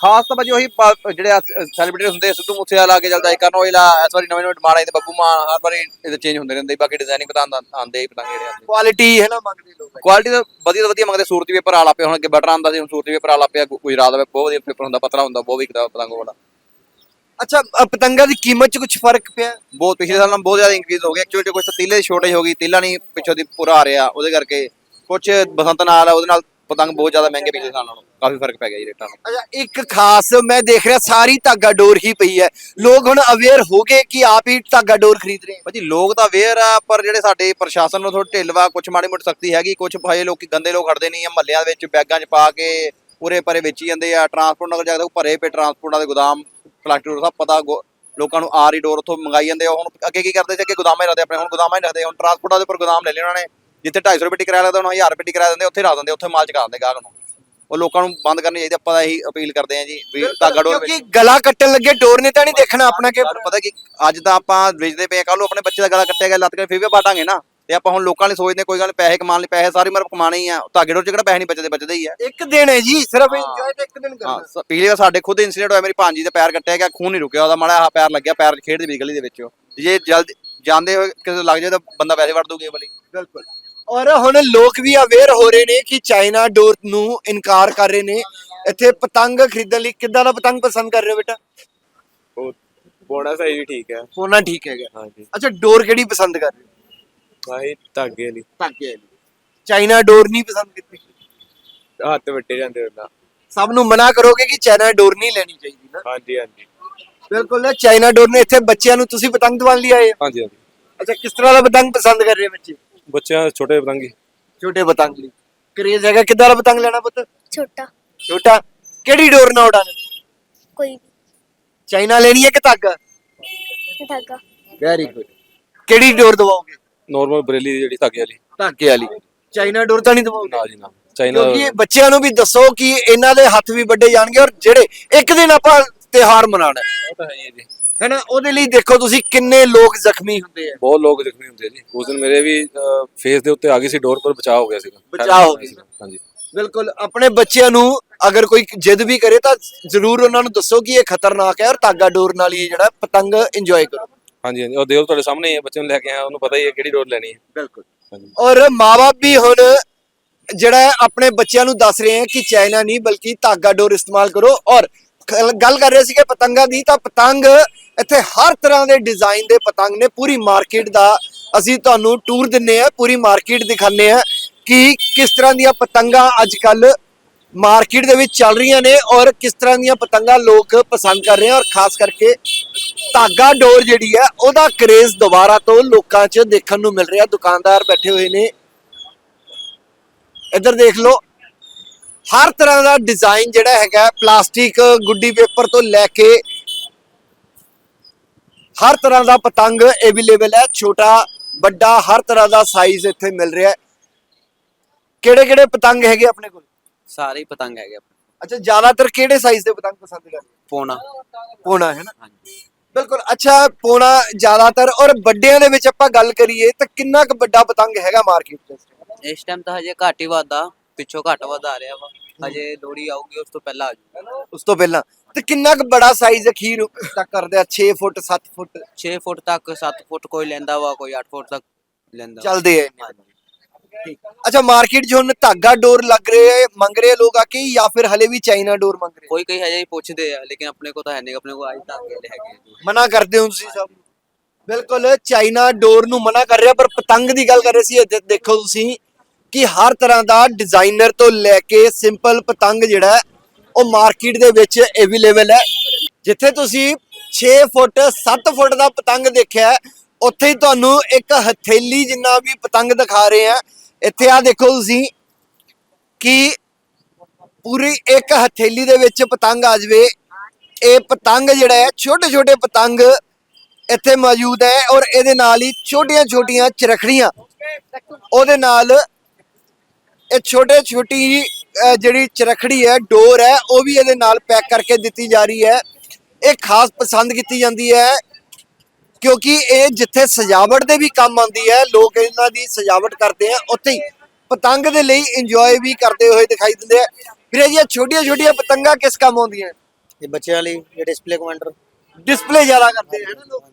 ਖਾਸ ਤਾਂ ਭਾਜੀ ਉਹੀ ਜਿਹੜੇ ਸੈਲੀਬ੍ਰਿਟੀ ਹੁੰਦੇ ਆ, ਸਿੱਧੂ ਮੂਸੇਵਾਲਾ ਕੇ ਚੱਲਦਾ ਕਰਨ ਇਸ ਵਾਰੀ ਨਵੇਂ ਨਵੇਂ ਡਿਮਾਂਡ ਆਏ ਤੇ ਬੱਬੂ ਮਾਨ ਹਰ ਵਾਰੀ ਇਹਦੇ ਚੇਂਜ ਹੁੰਦੇ ਰਹਿੰਦੇ ਬਾਕੀ ਡਿਜ਼ਾਈਨਿੰਗ ਪਤਾ ਆਉਂਦੇ ਹੀ ਪਤੰਗ ਜਿਹੜੇ ਆਉਂਦੇ ਕੁਆਲਿਟੀ ਹੈ ਨਾ ਮੰਗਦੇ ਲੋਕ। ਕੁਆਲਿਟੀ ਤਾਂ ਵਧੀਆ ਤੋਂ ਵਧੀਆ ਮੰਗਦੇ ਸੂਰਤੀ ਪੇਪਰ ਆ ਲਾਪੇ ਹੁਣ ਅੱਗੇ ਬਟਰ ਆਉਂਦਾ ਸੀ ਹੁਣ ਸੂਰਤੀ ਪੇਪਰ ਆ ਲਾਪਿਆ ਗੁਜਰਾਤ ਦਾ ਬਹੁਤ ਵਧੀਆ ਪੇਪਰ ਹੁੰਦਾ ਪਤਲਾ ਹੁੰਦਾ ਬਹੁਤ ਵਿਕਦਾ ਪਤੰਗ ਵਾਲਾ। ਅੱਛਾ ਅ, ਪਤੰਗਾਂ ਦੀ ਕੀਮਤ 'ਚ ਕੁਝ ਫ਼ਰਕ ਪਿਆ? ਬਹੁਤ ਪਿਛਲੇ ਸਾਲ ਨਾਲ ਬਹੁਤ ਜ਼ਿਆਦਾ ਇੰਕਰੀਜ਼ ਹੋ ਗਿਆ। ਐਕਚੁਅਲੀ ਕੁਝ ਤਾਂ ਤੀਲੇ ਦੀ ਸ਼ੋਰਟੇਜ ਹੋ ਗਈ। ਤੀਲਾ ਨਹੀਂ ਪਿੱਛੋਂ ਦੀ ਪੂਰਾ ਆ ਰਿਹਾ। ਉਹਦੇ ਕਰਕੇ ਕੁਝ ਬਸੰਤ ਨਾਲ ਆ, ਉਹਦੇ ਨਾਲ ਪਤੰਗ ਬਹੁਤ ਜ਼ਿਆਦਾ ਮਹਿੰਗੇ ਪਿਛਲੇ ਸਾਲ ਨਾਲੋਂ। ਕਾਫੀ ਫ਼ਰਕ ਪੈ ਗਿਆ ਜੀ ਰੇਟਾਂ ਅੱਛਾ ਇੱਕ ਖਾਸ ਮੈਂ ਦੇਖ ਰਿਹਾ ਸਾਰੀ ਧਾਗਾ ਡੋਰ ਹੀ ਪਈ ਹੈ। ਲੋਕ ਹੁਣ ਅਵੇਅਰ ਹੋ ਗਏ ਕਿ ਆਪ ਹੀ ਧਾਗਾ ਡੋਰ ਖਰੀਦ ਰਹੇ ਭਾਜੀ ਲੋਕ ਤਾਂ ਅਵੇਅਰ ਆ ਪਰ ਜਿਹੜੇ ਸਾਡੇ ਪ੍ਰਸ਼ਾਸਨ ਨੂੰ ਥੋੜੀ ਢਿੱਲ ਵਾ ਕੁਝ ਮਾੜੀ ਮੋਟੀ ਸਖਤੀ ਹੈਗੀ ਕੁਝ ਭਾਈ ਲੋਕੀ ਗੰਦੇ ਲੋਕ ਖੜਦੇ ਨਹੀਂ ਆ ਮਹੱਲਿਆਂ ਵਿੱਚ ਬੈਗਾਂ 'ਚ ਪਾ ਕੇ ਉਰੇ ਪਰੇ ਵੇਚੀ ਜਾਂਦੇ ਆ ਟਰਾਂਸਪੋਰਟ ਨਗਰ ਜਾ ਕੇ ਭਰੇ ਪਏ ਟਰਾਂਸਪੋਰਟਾਂ ਦੇ ਗੋਦਾਮ। ਪਲਾਸਟਿਕ ਡੋਰ ਸਭ ਪਤਾ ਲੋਕਾਂ ਨੂੰ ਆ ਰਹੀ ਡੋਰ ਉੱਥੋਂ ਮੰਗਾਈ ਜਾਂਦੇ ਆ। ਹੁਣ ਅੱਗੇ ਕੀ ਕਰਦੇ ਸੀ? ਅੱਗੇ ਗੋਦਾਮਾਂ ਹੀ ਰੱਖਦੇ ਆਪਣੇ ਹੁਣ ਗੋਦਾਮਾਂ ਹੀ ਰੱਖਦੇ। ਹੁਣ ਟਰਾਂਸਪੋਰਟਾਂ ਦੇ ਉੱਪਰ ਗੋਦਾਮ ਲੈ ਲਏ ਉਹਨਾਂ ਨੇ ਜਿੱਥੇ 250 ਰੁਪਏ ਕਿਰਾਇਆ ਲੱਗਦਾ ਉਹਨਾਂ 1000 ਰੁਪਏ ਕਿਰਾਇਆ ਦਿੰਦੇ ਉੱਥੇ ਰੱਖ ਦਿੰਦੇ ਉੱਥੇ ਮਾਲ ਚਕਾ ਦਿੰਦੇ ਗਾਹਕ ਨੂੰ। ਉਹ ਲੋਕਾਂ ਨੂੰ ਬੰਦ ਕਰਨੀ ਚਾਹੀਦੀ ਆਪਾਂ ਤਾਂ ਇਹੀ ਅਪੀਲ ਕਰਦੇ ਆ ਜੀ ਵੀ ਧਾਗਾ ਡੋਰ ਕਿਉਂਕਿ ਗਲਾ ਕੱਟਣ ਲੱਗੇ ਡੋਰ ਨੇ ਤਾਂ ਨਹੀਂ ਦੇਖਣਾ ਆਪਣਾ ਕਿ ਪਤਾ ਕਿ ਅੱਜ ਤਾਂ ਆਪਾਂ ਵੇਚਦੇ ਪਏ ਕੱਲ ਨੂੰ ਆਪਣੇ ਬੱਚੇ ਦਾ ਗਲਾ ਕੱਟਿਆ ਗਿਆ ਲੱਤ ਕੇ ਫਿਰ ਵੀ ਪਾਟਾਂਗੇ ਨਾ। ਤੇ ਆਪਾਂ ਹੁਣ ਲੋਕਾਂ ਲਈ ਸੋਚਦੇ ਕੋਈ ਗੱਲ ਨੀ, ਪੈਸੇ ਕਮਾਉਣ ਲਈ ਪੈਸੇ ਸਾਰੀ ਉਮਰ ਕਮਾਣੇ ਹੀ ਆ। ਧਾਗੇ ਡੋਰ ਚ ਕਿਹੜਾ ਪੈਸੇ ਨਹੀਂ ਬਚਦੇ ਬਚਦੇ ਹੀ ਆ। ਇੱਕ ਦਿਨ ਹੈ ਜੀ ਸਿਰਫ। ਇੰਜੋਏ ਤਾਂ ਇੱਕ ਦਿਨ ਹਾਂ ਕਰਨਾ ਪਿਛਲੀ ਵਾਰ ਸਾਡੇ ਖੁਦ ਇੰਸੀਡੈਂਟ ਹੋਇਆ ਮੇਰੀ ਭਾਂਜੀ ਦੇ ਪੈਰ ਕੱਟਿਆ ਗਿਆ ਖੂਨ ਨਹੀਂ ਰੁਕਿਆ ਉਹਦਾ ਮਾੜਾ ਜਿਹਾ ਪੈਰ ਲੱਗਿਆ ਪੈਰ ਖੇਡਦੀ ਵੀ ਗਲੀ ਦੇ ਵਿੱਚ। ਜੇ ਜਲਦ ਜਾਂਦੇ ਹੋਏ ਕਿਸੇ ਨੂੰ ਲੱਗ ਜਾਏ ਤਾਂ ਬੰਦਾ ਪੈਸੇ ਵੜ ਦੂਗੇ ਵਾਲੀ ਬਿਲਕੁਲ। ਔਰ ਹੁਣ ਲੋਕ ਵੀ ਅਵੇਅਰ ਹੋ ਰਹੇ ਨੇ ਕਿ ਚਾਈਨਾ ਡੋਰ ਨੂੰ ਇਨਕਾਰ ਕਰ ਰਹੇ ਨੇ। ਇੱਥੇ ਪਤੰਗ ਖਰੀਦਣ ਲਈ ਕਿੱਦਾਂ ਦਾ ਪਤੰਗ ਪਸੰਦ ਕਰ ਰਹੇ ਹੋ ਬੇਟਾ? ਬੋੜਾ ਸਹੀ ਵੀ ਠੀਕ ਹੈ। ਸੋਨਾ ਠੀਕ ਹੈਗਾ। ਹਾਂਜੀ। ਅੱਛਾ ਡੋਰ ਕਿਹੜੀ ਪਸੰਦ ਕਰ ਰਹੇ ਹੋ? ਆਹੀ ਧਾਗੇ ਵਾਲੀ। ਧਾਗੇ ਵਾਲੀ। ਚਾਈਨਾ ਡੋਰ ਨਹੀਂ ਪਸੰਦ ਕੀਤੀ? ਹੱਥ ਵੱਟੇ ਜਾਂਦੇ ਉਹਦਾ ਸਭ ਨੂੰ ਮਨਾ ਕਰੋਗੇ ਕਿ ਚਾਈਨਾ ਡੋਰ ਨਹੀਂ ਲੈਣੀ ਚਾਹੀਦੀ ਨਾ? ਹਾਂਜੀ ਹਾਂਜੀ। ਬਿਲਕੁਲ ਨਾ ਚਾਈਨਾ ਡੋਰ ਨੇ ਇੱਥੇ ਬੱਚਿਆਂ ਨੂੰ ਤੁਸੀਂ ਪਤੰਗ ਦਵਾਉਣ ਲਈ ਆਏ ਹੋ? ਹਾਂਜੀ ਹਾਂਜੀ। ਅੱਛਾ ਕਿਸ ਤਰ੍ਹਾਂ ਦਾ ਪਤੰਗ ਪਸੰਦ ਕਰ ਰਹੇ ਬੱਚੇ? ਬੱਚਿਆਂ ਦੇ ਛੋਟੇ ਪਤੰਗੀ ਛੋਟੇ ਪਤੰਗ ਲਈ। ਕਰੇਜ਼ ਹੈਗਾ ਕਿੱਦਾਂ ਦਾ ਪਤੰਗ ਲੈਣਾ ਪੁੱਤ? ਛੋਟਾ। ਛੋਟਾ। ਕਿਹੜੀ ਡੋਰ ਨਾਲ ਉਡਾਣਾ ਕੋਈ ਵੀ। ਚਾਈਨਾ ਲੈਣੀ ਹੈ ਕਿ ਧਾਗਾ? ਧਾਗਾ। ਵੈਰੀ ਗੁੱਡ ਕਿਹੜੀ ਡੋਰ ਦਵਾਓਗੇ? ਨਾਰਮਲ ਬਰੇਲੀ ਦੀ ਜਿਹੜੀ ਧਾਗੇ ਵਾਲੀ। ਧਾਗੇ ਵਾਲੀ। ਚਾਈਨਾ ਡੋਰ ਤਾਂ ਨਹੀਂ ਦਵਾਓਗੇ ਨਾ ਜੀ ਨਾ। ਚਾਈਨਾ ਕਿਉਂਕਿ ਬੱਚਿਆਂ ਨੂੰ ਵੀ ਦੱਸੋ ਕਿ ਇਹਨਾਂ ਦੇ ਹੱਥ ਵੀ ਵੱਡੇ ਜਾਣਗੇ ਔਰ ਜਿਹੜੇ ਇੱਕ ਦਿਨ ਆਪਾਂ ਤਿਹਾਰ ਮਨਾਉਣਾ ਹੈ। ਉਹ ਤਾਂ ਹੈ ਹੀ ਹੈ ਜੀ। ਹੈਨਾ ਉਹਦੇ ਲਈ ਦੇਖੋ ਤੁਸੀਂ ਕਿੰਨੇ ਲੋਕ ਜ਼ਖਮੀ ਹੁੰਦੇ ਆ। ਬਹੁਤ ਲੋਕ ਜ਼ਖਮੀ ਹੁੰਦੇ ਆ ਜੀ। ਉਸ ਦਿਨ ਮੇਰੇ ਵੀ ਫੇਸ ਦੇ ਉੱਤੇ ਆ ਗਈ ਸੀ ਡੋਰ ਪਰ ਬਚਾਅ ਹੋ ਗਿਆ ਸੀਗਾ। ਬਚਾਅ ਹੋ ਗਿਆ। ਹਾਂਜੀ। ਬਿਲਕੁਲ ਆਪਣੇ ਬੱਚਿਆਂ ਨੂੰ ਅਗਰ ਕੋਈ ਜਿੱਦ ਵੀ ਕਰੇ ਤਾਂ ਜ਼ਰੂਰ ਉਹਨਾਂ ਨੂੰ ਦੱਸੋ ਕਿ ਇਹ ਖਤਰਨਾਕ ਹੈ ਔਰ ਧਾਗਾ ਡੋਰ ਨਾਲ ਹੀ ਇਹ ਜਿਹੜਾ ਪਤੰਗ ਇੰਜੋਏ ਕਰੋ। ਹਾਂਜੀ ਹਾਂਜੀ। ਉਹ ਦੇਵ ਤੁਹਾਡੇ ਸਾਹਮਣੇ ਹੀ ਹੈ ਬੱਚੇ ਨੂੰ ਲੈ ਕੇ ਆਇਆ ਉਹਨੂੰ ਪਤਾ ਹੀ ਹੈ ਕਿਹੜੀ ਡੋਰ ਲੈਣੀ ਹੈ ਬਿਲਕੁਲ। ਹਾਂਜੀ। ਔਰ ਮਾਪੇ ਵੀ ਹੁਣ ਜਿਹੜਾ ਆਪਣੇ ਬੱਚਿਆਂ ਨੂੰ ਦੱਸ ਰਹੇ ਹੈ ਕਿ ਚਾਈਨਾ ਨਹੀਂ ਬਲਕਿ ਧਾਗਾ ਡੋਰ ਇਸਤੇਮਾਲ ਕਰੋ। ਔਰ ਗੱਲ- ਗੱਲ ਕਰ ਰਹੇ ਸੀਗੇ ਪਤੰਗਾਂ ਦੀ ਤਾਂ ਪਤੰਗ ਇੱਥੇ ਹਰ ਤਰ੍ਹਾਂ ਦੇ ਡਿਜ਼ਾਈਨ ਦੇ ਪਤੰਗ ਨੇ। ਪੂਰੀ ਮਾਰਕੀਟ ਦਾ ਅਸੀਂ ਤੁਹਾਨੂੰ ਟੂਰ ਦਿੰਨੇ ਆ ਪੂਰੀ ਮਾਰਕੀਟ ਦਿਖਾਉਂਦੇ ਆ ਕਿ ਕਿਸ ਤਰ੍ਹਾਂ ਦੀਆਂ ਪਤੰਗਾਂ ਅੱਜ ਕੱਲ ਮਾਰਕੀਟ ਦੇ ਵਿੱਚ ਚੱਲ ਰਹੀਆਂ ਨੇ ਔਰ ਕਿਸ ਤਰ੍ਹਾਂ ਦੀਆਂ ਪਤੰਗਾਂ ਲੋਕ ਪਸੰਦ ਕਰ ਰਹੇ ਆ ਔਰ ਖਾਸ ਕਰਕੇ ਧਾਗਾ ਡੋਰ ਜਿਹੜੀ ਹੈ, ਉਹਦਾ ਕਰੇਜ਼ ਦੁਬਾਰਾ ਤੋਂ ਲੋਕਾਂ 'ਚ ਦੇਖਣ ਨੂੰ ਮਿਲ ਰਿਹਾ। ਦੁਕਾਨਦਾਰ ਬੈਠੇ ਹੋਏ ਨੇ। ਇੱਧਰ ਦੇਖ ਲਓ, ਹਰ ਤਰ੍ਹਾਂ ਦਾ ਡਿਜ਼ਾਈਨ ਜਿਹੜਾ ਹੈਗਾ, ਪਲਾਸਟਿਕ ਗੁੱਡੀ ਪੇਪਰ ਤੋਂ ਲੈ ਕੇ ਹਰ ਤਰ੍ਹਾਂ ਦਾ ਪਤੰਗ ਅਵੇਲੇਬਲ ਹੈ। ਛੋਟਾ, ਵੱਡਾ, ਹਰ ਤਰ੍ਹਾਂ ਦਾ ਸਾਈਜ਼ ਇੱਥੇ ਮਿਲ ਰਿਹਾ ਹੈ। ਕਿਹੜੇ ਕਿਹੜੇ ਪਤੰਗ ਹੈਗੇ ਆਪਣੇ ਕੋਲ? ਸਾਰੇ ਹੀ ਪਤੰਗ ਹੈਗੇ ਆਪਣੇ। ਅੱਛਾ ਜ਼ਿਆਦਾਤਰ ਕਿਹੜੇ ਸਾਈਜ਼ ਦੇ ਪਤੰਗ ਪਸੰਦ ਕਰਦੇ? ਪੋਣਾ। ਪੋਣਾ ਹੈ ਨਾ? ਹਾਂਜੀ। ਬਿਲਕੁਲ ਅੱਛਾ ਪੋਣਾ ਜ਼ਿਆਦਾਤਰ। ਔਰ ਵੱਡਿਆਂ ਦੇ ਵਿੱਚ ਆਪਾਂ ਗੱਲ ਕਰੀਏ ਤਾਂ ਕਿੰਨਾ ਕੁ ਵੱਡਾ ਪਤੰਗ ਹੈਗਾ ਮਾਰਕੀਟ 'ਚ ਇਸ ਟਾਈਮ ਤਾਂ ਹਜੇ ਘੱਟ ਹੀ ਵੱਧਦਾ ਪਿੱਛੋਂ ਘੱਟ ਵੱਧ ਰਿਹਾ ਵਾ। ਹਜੇ ਲੋੜੀ ਆਊਗੀ ਉਸ ਤੋਂ ਪਹਿਲਾਂ ਆ ਜਾਊਗਾ ਉਸ ਤੋਂ ਪਹਿਲਾਂ। ਤੇ ਕਿੰਨਾ ਕੁ ਬੜਾ ਸਾਈਜ਼ ਅਖੀਰ ਤੱਕ ਕਰਦੇ ਆ? 6 ਫੁੱਟ 7 ਫੁੱਟ? 6 ਫੁੱਟ ਤੱਕ 7 ਫੁੱਟ ਕੋਈ ਲੈਂਦਾ ਵਾ ਕੋਈ 8 ਫੁੱਟ ਤੱਕ ਲੈਂਦਾ। ਚੱਲਦੇ ਆ। ਹਾਂਜੀ ਅੱਛਾ ਮਾਰਕੀਟ 'ਚ ਹੁਣ ਧਾਗਾ ਡੋਰ ਲੱਗ ਰਹੇ ਹੈ ਮੰਗ ਰਹੇ ਲੋਕ ਆ ਕਿ ਜਾਂ ਫਿਰ ਹਲੇ ਵੀ ਚਾਈਨਾ ਡੋਰ ਮੰਗ ਰਹੇ ਕੋਈ ਕੋਈ ਹਜੇ ਪੁੱਛਦੇ ਆ ਲੇਕਿਨ ਆਪਣੇ ਕੋਲ ਤਾਂ ਹੈ ਨਹੀਂ ਆਪਣੇ ਕੋਲ ਅੱਜ ਤੱਕ ਹੈਗੇ ਆ ਕਰਦੇ ਹੋ ਤੁਸੀਂ ਸਭ? ਬਿਲਕੁਲ ਚਾਈਨਾ ਡੋਰ ਨੂੰ ਮਨਾ ਕਰ ਰਿਹਾ ਪਰ ਪਤੰਗ ਦੀ ਗੱਲ ਕਰ ਰਹੇ ਸੀ ਇੱਥੇ ਦੇਖੋ ਤੁਸੀਂ ਕਿ ਹਰ ਤਰ੍ਹਾਂ ਦਾ ਡਿਜ਼ਾਈਨਰ ਤੋਂ ਲੈ ਕੇ ਸਿੰਪਲ ਪਤੰਗ ਜਿਹੜਾ ਹੈ, ਉਹ ਮਾਰਕੀਟ ਦੇ ਵਿੱਚ ਅਵੇਲੇਬਲ ਹੈ। ਜਿੱਥੇ ਤੁਸੀਂ 6 ਫੁੱਟ 7 ਫੁੱਟ ਦਾ ਪਤੰਗ ਦੇਖਿਆ ਹੈ, ਉੱਥੇ ਹੀ ਤੁਹਾਨੂੰ ਇੱਕ ਹਥੇਲੀ ਜਿੰਨਾ ਵੀ ਪਤੰਗ ਦਿਖਾ ਰਹੇ ਆ, ਇੱਥੇ ਆ ਦੇਖੋ ਤੁਸੀਂ ਕਿ ਪੂਰੀ ਇੱਕ ਹਥੇਲੀ ਦੇ ਵਿੱਚ ਪਤੰਗ ਆ ਜਵੇ। ਇਹ ਪਤੰਗ ਜਿਹੜਾ ਹੈ ਛੋਟੇ ਛੋਟੇ ਪਤੰਗ ਇੱਥੇ ਮੌਜੂਦ ਹੈ ਔਰ ਇਹਦੇ ਨਾਲ ਹੀ ਛੋਟੀਆਂ ਛੋਟੀਆਂ ਚਰਖੜੀਆਂ। ਉਹਦੇ ਨਾਲ ਇਹ ਛੋਟੇ ਛੋਟੀ ਜਿਹੜੀ ਚਰਖੜੀ ਹੈ, ਡੋਰ ਹੈ, ਉਹ ਵੀ ਇਹਦੇ ਨਾਲ ਪੈਕ ਕਰਕੇ ਦਿੱਤੀ ਜਾ ਰਹੀ ਹੈ। ਇਹ ਖਾਸ ਪਸੰਦ ਕੀਤੀ ਜਾਂਦੀ ਹੈ। ਕਿਉਂਕਿ ਇਹ ਜਿੱਥੇ ਸਜਾਵਟ ਦੇ ਵੀ ਕੰਮ ਆਉਂਦੀ ਹੈ ਲੋਕ ਇਹਨਾਂ ਦੀ ਸਜਾਵਟ ਕਰਦੇ ਆ ਉੱਥੇ ਹੀ ਪਤੰਗ ਦੇ ਲਈ ਇੰਜੋਏ ਵੀ ਕਰਦੇ ਹੋਏ ਦਿਖਾਈ ਦਿੰਦੇ ਆ। ਵੀਰੇ ਜੀ ਇਹ ਛੋਟੀਆਂ ਛੋਟੀਆਂ ਪਤੰਗਾਂ ਕਿਸ ਕੰਮ ਆਉਂਦੀਆਂ? ਇਹ ਬੱਚਿਆਂ ਲਈ ਇਹ ਡਿਸਪਲੇ ਕਮਾਂਡਰ ਡਿਸਪਲੇ ਜ਼ਿਆਦਾ ਕਰਦੇ ਹੈ ਨਾ ਲੋਕ?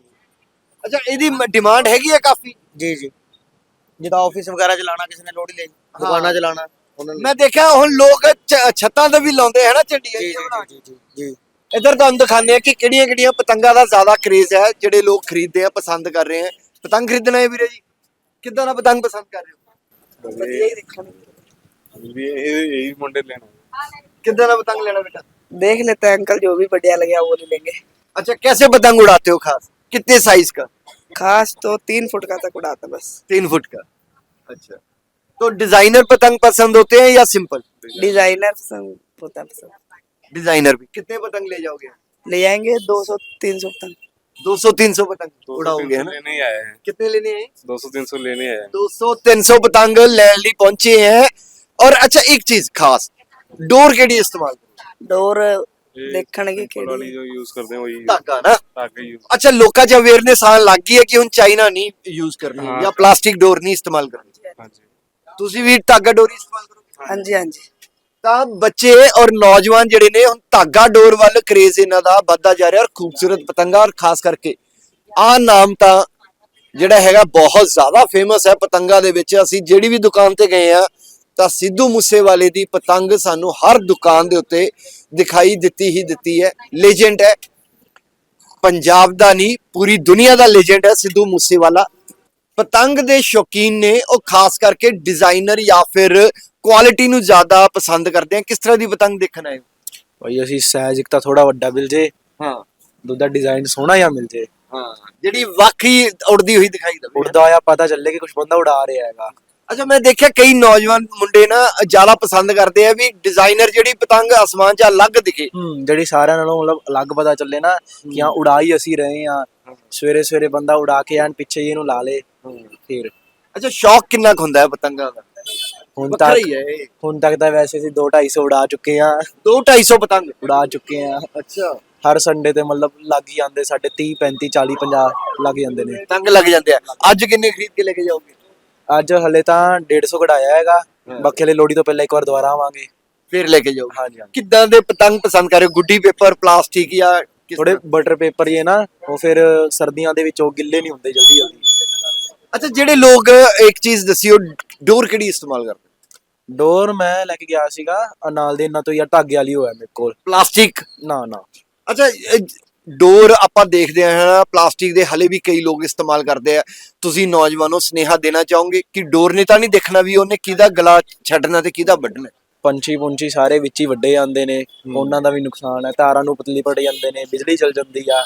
ਅੱਛਾ ਇਹਦੀ ਡਿਮਾਂਡ ਹੈਗੀ ਹੈ ਕਾਫੀ? ਜੀ ਜੀ। ਜਿੱਦਾਂ ਆਫਿਸ ਵਗੈਰਾ ਚਲਾਉਣਾ ਕਿਸੇ ਨੇ ਲੋੜ ਹੀ। ਲਈ ਦੁਕਾਨਾਂ ਲਈ ਮੈਂ ਦੇਖਿਆ ਹੁਣ ਲੋਕ ਛੱਤਾਂ ਤੇ ਵੀ ਲਾਉਂਦੇ ਹੈ ਨਾ ਝੰਡੀਆਂ ਜੀ ਜੀ ਜੀ ਜੀ। ਇੱਧਰ ਤੁਹਾਨੂੰ ਦਿਖਾਉਂਦੇ ਆ ਕਿ ਕਿਹੜੀਆਂ ਕਿਹੜੀਆਂ ਪਤੰਗਾਂ ਦਾ ਜ਼ਿਆਦਾ ਕ੍ਰੇਜ਼ ਹੈ ਜਿਹੜੇ ਲੋਕ ਖਰੀਦਦੇ ਆ ਪਸੰਦ ਕਰ ਰਹੇ ਆ ਪਤੰਗ ਖਰੀਦਣਾ ਹੈ ਵੀਰੇ ਜੀ ਕਿੱਦਾਂ ਦਾ ਪਤੰਗ ਪਸੰਦ ਕਰ ਰਹੇ ਹੋ ਵਧੀਆ ਹੀ ਦੇਖਣ ਵੀ ਇਹ ਇਹੀ ਮੁੰਡੇ ਲੈਣਾ कितना पतंग लेना बेटा देख लेते हैं अंकल जो भी बढ़िया लगे वो ले लेंगे अच्छा कैसे पतंग उड़ाते हो खास कितने साइज का खास तो तीन फुट का तक उड़ाता बस तीन फुट का अच्छा तो डिजाइनर पतंग पसंद होते हैं या सिंपल डिजाइनर पसंद होता है पसंद डिजाइनर भी कितने पतंग ले जाओगे ले जाएंगे दो सौ तीन सौ तक 200 300 पतंग उड़ाओगे है ना लेने ही आए हैं कितने लेने हैं 200 300 लेने आए हैं 200 300 पतंग लेने ਲਈ ਪਹੁੰਚੇ हैं और अच्छा एक चीज खास डोर केड़ी इस्तेमाल डोर ये देखने की ऊपर वाली केड़ी जो यूज करते हैं वही धागा ना धागा यूज ਅੱਛਾ ਲੋਕਾਂ 'ਚ ਅਵੇਅਰਨੈਸ ਆਉਣ ਲੱਗ ਗਈ ਹੈ ਕਿ ਹੁਣ ਚਾਈਨਾ ਨਹੀਂ ਯੂਜ਼ ਕਰਨੀ ਹਾਂ। ਜਾਂ ਪਲਾਸਟਿਕ ਡੋਰ ਨਹੀਂ ਇਸਤੇਮਾਲ ਕਰਨੀ हाँ जी ਤੁਸੀਂ ਵੀ ਧਾਗਾ ਡੋਰ ਹੀ ਇਸਤੇਮਾਲ ਕਰੋਗੇ हाँ जी हाँ जी ਤਾਂ ਬੱਚੇ ਔਰ ਨੌਜਵਾਨ ਜਿਹੜੇ ਨੇ, ਹੁਣ ਧਾਗਾ ਡੋਰ ਵੱਲ ਕਰੇਜ਼ ਇਹਨਾਂ ਦਾ ਵੱਧਦਾ ਜਾ ਰਿਹਾ ਔਰ ਖੂਬਸੂਰਤ ਪਤੰਗਾ ਔਰ ਖਾਸ ਕਰਕੇ ਆਹ ਨਾਮ ਤਾਂ ਜਿਹੜਾ ਹੈਗਾ ਬਹੁਤ ਜ਼ਿਆਦਾ ਫੇਮਸ ਹੈ ਪਤੰਗਾ ਦੇ ਵਿੱਚ। ਅਸੀਂ ਜਿਹੜੀ ਵੀ ਦੁਕਾਨ ਤੇ ਗਏ ਆ ਤਾਂ ਸਿੱਧੂ ਮੂਸੇਵਾਲੇ ਦੀ ਪਤੰਗ ਸਾਨੂੰ ਹਰ ਦੁਕਾਨ ਦੇ ਉੱਤੇ ਦਿਖਾਈ ਦਿੱਤੀ ਹੀ ਦਿੱਤੀ ਹੈ। ਲੈਜੈਂਡ ਹੈ। ਪੰਜਾਬ ਦਾ ਨਹੀਂ, ਪੂਰੀ ਦੁਨੀਆ ਦਾ ਲੈਜੈਂਡ ਹੈ ਸਿੱਧੂ ਮੂਸੇਵਾਲਾ। ਪਤੰਗ ਦੇ ਸ਼ੌਕੀਨ ਨੇ, ਉਹ ਖਾਸ ਕਰਕੇ ਡਿਜ਼ਾਈਨਰ ਜਾਂ ਫਿਰ ਕੁਆਲਿਟੀ ਨੂੰ ਜ਼ਿਆਦਾ ਪਸੰਦ ਕਰਦੇ ਆ? ਕਿਸ ਤਰ੍ਹਾਂ ਦੀ ਪਤੰਗ ਦੇਖਣ ਆਏ ਹੋ? ਭਾਈ ਅਸੀਂ ਸਾਈਜ਼ ਇੱਕ ਤਾਂ ਥੋੜਾ ਵੱਡਾ ਮਿਲ ਜੇ। ਹਾਂ। ਦੂਜਾ ਡਿਜ਼ਾਈਨ ਸੋਹਣਾ ਜਿਹਾ ਮਿਲ ਜੇ। ਹਾਂ। ਜਿਹੜੀ ਵਾਕਈ ਉੜਦੀ ਹੋਈ ਦਿਖਾਈ ਦਵੇ। ਉੜਦਾ ਹੋਇਆ ਪਤਾ ਚੱਲੇ ਕਿ ਕੁਝ ਬੰਦਾ ਉਡਾ ਰਿਹਾ ਹੈਗਾ। ਅੱਛਾ ਮੈਂ ਦੇਖਿਆ ਕਈ ਨੌਜਵਾਨ ਮੁੰਡੇ ਨਾ ਜ਼ਿਆਦਾ ਪਸੰਦ ਕਰਦੇ ਆ ਵੀ ਡਿਜ਼ਾਈਨਰ ਜਿਹੜੀ ਪਤੰਗ ਅਸਮਾਨ 'ਚ ਅਲੱਗ ਦਿਖੇ। ਹੂੰ ਜਿਹੜੀ ਸਾਰਿਆਂ ਨਾਲੋਂ ਮਤਲਬ ਅਲੱਗ ਪਤਾ ਚੱਲੇ ਨਾ ਕਿ ਹਾਂ ਉਡਾ ਹੀ ਅਸੀਂ ਰਹੇ ਆ ਸਵੇਰੇ ਸਵੇਰੇ ਬੰਦਾ ਉਡਾ ਕੇ ਐਨ ਪਿੱਛੇ ਹੀ ਇਹਨੂੰ ਲਾ ਲੇ। ਫਿਰ। ਅੱਛਾ ਸ਼ੌਕ ਕਿੰਨਾ ਕੁ ਹੁੰਦਾ ਹੈ ਪਤੰਗਾਂ ਦਾ? ਹੁਣ ਵੱਖਰਾ ਤੱਕ ਹੀ ਹੈ ਇਹ। ਹੁਣ ਤੱਕ ਤਾਂ ਵੈਸੇ ਅਸੀਂ 2 250 ਉਡਾ ਚੁੱਕੇ ਆ 2 250 ਪਤੰਗ। ਉਡਾ ਚੁੱਕੇ ਆ ਅੱਛਾ। ਹਰ ਸੰਡੇ ਤੇ ਮਤਲਬ ਲੱਗ ਹੀ ਜਾਂਦੇ ਸਾਡੇ 30 35 40 50 ਲੱਗ ਜਾਂਦੇ ਨੇ। ਪਤੰਗ ਲੱਗ ਜਾਂਦੇ ਆ। ਅੱਜ ਕਿੰਨੇ ਖਰੀਦ ਕੇ ਲੈ ਕੇ ਜਾਓਗੇ? ਅੱਜ ਹਲੇ ਤਾਂ 150 ਕਢਾਇਆ ਹੈਗਾ। ਬਾਕੀ ਹਲੇ ਲੋੜੀ ਤੋਂ ਪਹਿਲਾਂ ਇੱਕ ਵਾਰ ਦੁਬਾਰਾ ਆਵਾਂਗੇ। ਫਿਰ ਲੈ ਕੇ ਜਾਓਗੇ ਹਾਂਜੀ ਹਾਂਜੀ। ਕਿੱਦਾਂ ਦੇ ਪਤੰਗ ਪਸੰਦ ਕਰ ਰਹੇ ਹੋ? ਗੁੱਡੀ ਪੇਪਰ ਪਲਾਸਟਿਕ ਜਾਂ ਕਿਸ ਥੋੜੇ? ਬਟਰ ਪੇਪਰ ਇਹ ਨਾ ਉਹ ਫਿਰ ਸਰਦੀਆਂ ਦੇ ਵਿੱਚ ਉਹ ਗਿੱਲੇ ਨਹੀਂ ਹੁੰਦੇ ਜਲਦੀ ਜਲਦੀ। ਅੱਛਾ ਜਿਹੜੇ ਲੋਕ ਇੱਕ ਚੀਜ਼ ਦੱਸਿਓ ਡੋਰ ਕਿਹੜੀ ਇਸਤੇਮਾਲ ਕਰਦੇ? ਡੋਰ ਮੈਂ ਲੈ ਕੇ ਗਿਆ ਸੀਗਾ ਆਹ ਨਾਲ ਦੇ ਇਹਨਾਂ ਤੋਂ ਯਾਰ ਧਾਗੇ ਵਾਲੀ ਹੋਇਆ ਮੇਰੇ ਕੋਲ। ਪਲਾਸਟਿਕ ਨਾ ਨਾ। ਅੱਛਾ ਇਹ ਡੋਰ ਆਪਾਂ ਦੇਖਦੇ ਹਾਂ ਪਲਾਸਟਿਕ ਦੇ ਹਲੇ ਵੀ ਕਈ ਲੋਕ ਇਸਤੇਮਾਲ ਕਰਦੇ ਆ। ਤੁਸੀਂ ਨੌਜਵਾਨੋ ਸੁਨੇਹਾ ਦੇਣਾ ਚਾਹੋਗੇ ਕਿ ਡੋਰ ਨੇ ਤਾਂ ਨਹੀਂ ਦੇਖਣਾ ਵੀ ਉਹਨੇ ਕਿਹਦਾ ਗਲਾ ਛੱਡਣਾ ਤੇ ਕਿਹਦਾ ਵੱਢਣਾ? ਪੰਛੀ ਪੁੰਛੀ ਸਾਰੇ ਵਿੱਚ ਹੀ ਵੱਡੇ ਜਾਂਦੇ ਨੇ। ਉਹਨਾਂ ਦਾ ਵੀ ਨੁਕਸਾਨ ਹੈ ਤਾਰਾਂ ਨੂੰ ਪਤਲੀ ਪੜ ਜਾਂਦੇ ਨੇ ਬਿਜਲੀ ਚਲ ਜਾਂਦੀ ਆ।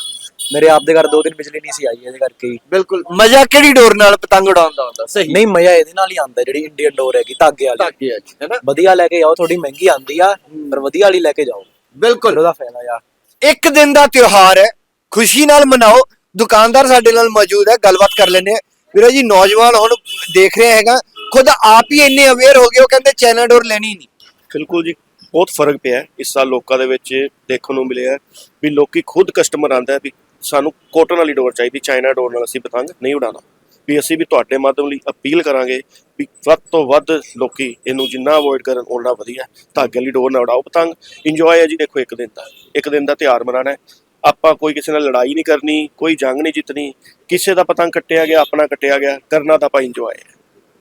ਮੇਰੇ ਆਪ ਦੇ ਘਰ ਦੋ ਦਿਨ ਬਿਜਲੀ ਨਹੀਂ ਸੀ ਆਈ ਇਹਦੇ ਕਰਕੇ ਹੀ। ਬਿਲਕੁਲ। ਮਜ਼ਾ ਕਿਹੜੀ ਡੋਰ ਨਾਲ ਪਤੰਗ ਉਡਾਉਣ ਦਾ ਹੁੰਦਾ? ਸਹੀ। ਨਹੀਂ ਮਜ਼ਾ ਇਹਦੇ ਨਾਲ ਹੀ ਆਉਂਦਾ ਜਿਹੜੀ ਇੰਡੀਅਨ ਡੋਰ ਹੈਗੀ ਧਾਗੇ ਵਾਲੀ। ਧਾਗੇ ਆ ਜੀ, ਹੈਨਾ ਵਧੀਆ ਲੈ ਕੇ ਜਾਓ ਥੋੜੀ ਮਹਿੰਗੀ ਆਉਂਦੀ ਆ ਪਰ ਵਧੀਆ ਵਾਲੀ ਲੈ ਕੇ ਜਾਓ। ਬਿਲਕੁਲ। ਉਹਦਾ ਫਾਇਦਾ ਆ ਇੱਕ ਦਿਨ ਦਾ ਤਿਉਹਾਰ ਹੈ ਖੁਸ਼ੀ ਨਾਲ ਮਨਾਓ। ਦੁਕਾਨਦਾਰ ਸਾਡੇ ਨਾਲ ਮੌਜੂਦ ਹੈ ਗੱਲਬਾਤ ਕਰ ਲੈਂਦੇ ਆ ਵੀਰੇ ਜੀ ਨੌਜਵਾਨ ਹੁਣ ਦੇਖ ਰਹੇ ਹੈਗਾ ਖੁਦ ਆਪ ਹੀ ਇੰਨੇ ਅਵੇਅਰ ਹੋ ਗਏ ਉਹ ਕਹਿੰਦੇ ਚਾਈਨਾ ਡੋਰ ਲੈਣੀ ਨਹੀਂ। ਬਿਲਕੁਲ ਜੀ ਬਹੁਤ ਫ਼ਰਕ ਪਿਆ ਹੈ। ਇਸ ਸਾਲ ਲੋਕਾਂ ਦੇ ਵਿੱਚ ਦੇਖਣ ਨੂੰ ਮਿਲਿਆ ਹੈ ਵੀ ਲੋਕੀ ਖੁਦ ਕਸਟਮਰ ਆਂਦਾ ਵੀ ਸਾਨੂੰ ਕੋਟਨ ਵਾਲੀ ਡੋਰ ਚਾਹੀਦੀ ਚਾਈਨਾ ਡੋਰ ਨਾਲ ਅਸੀਂ ਪਤੰਗ ਨਹੀਂ ਉਡਾਣਾ ਵੀ ਅਸੀਂ ਵੀ ਤੁਹਾਡੇ ਮਾਧਿਅਮ ਲਈ ਅਪੀਲ ਕਰਾਂਗੇ ਵੀ ਵੱਧ ਤੋਂ ਵੱਧ ਲੋਕੀ ਇਹਨੂੰ ਜਿੰਨਾ ਅਵੋਇਡ ਕਰਨ ਉਹਨਾਂ ਵਧੀਆ। ਧਾਗੇ ਵਾਲੀ ਡੋਰ ਨਾ ਉਡਾਓ ਪਤੰਗ। ਇੰਜੋਏ ਹੈ ਜੀ, ਦੇਖੋ ਇੱਕ ਦਿਨ ਦਾ। ਇੱਕ ਦਿਨ ਦਾ ਤਿਉਹਾਰ ਮਨਾਉਣਾ ਹੈ। ਆਪਾਂ ਕੋਈ ਕਿਸੇ ਨਾਲ ਲੜਾਈ ਨਹੀਂ ਕਰਨੀ, ਕੋਈ ਜੰਗ ਨਹੀਂ ਜਿੱਤਣੀ। ਕਿਸੇ ਦਾ ਪਤੰਗ ਕੱਟਿਆ ਗਿਆ, ਆਪਣਾ ਕੱਟਿਆ ਗਿਆ। ਕਰਨਾ ਤਾਂ ਆਪਾਂ ਇੰਜੋਏ ਹੈ।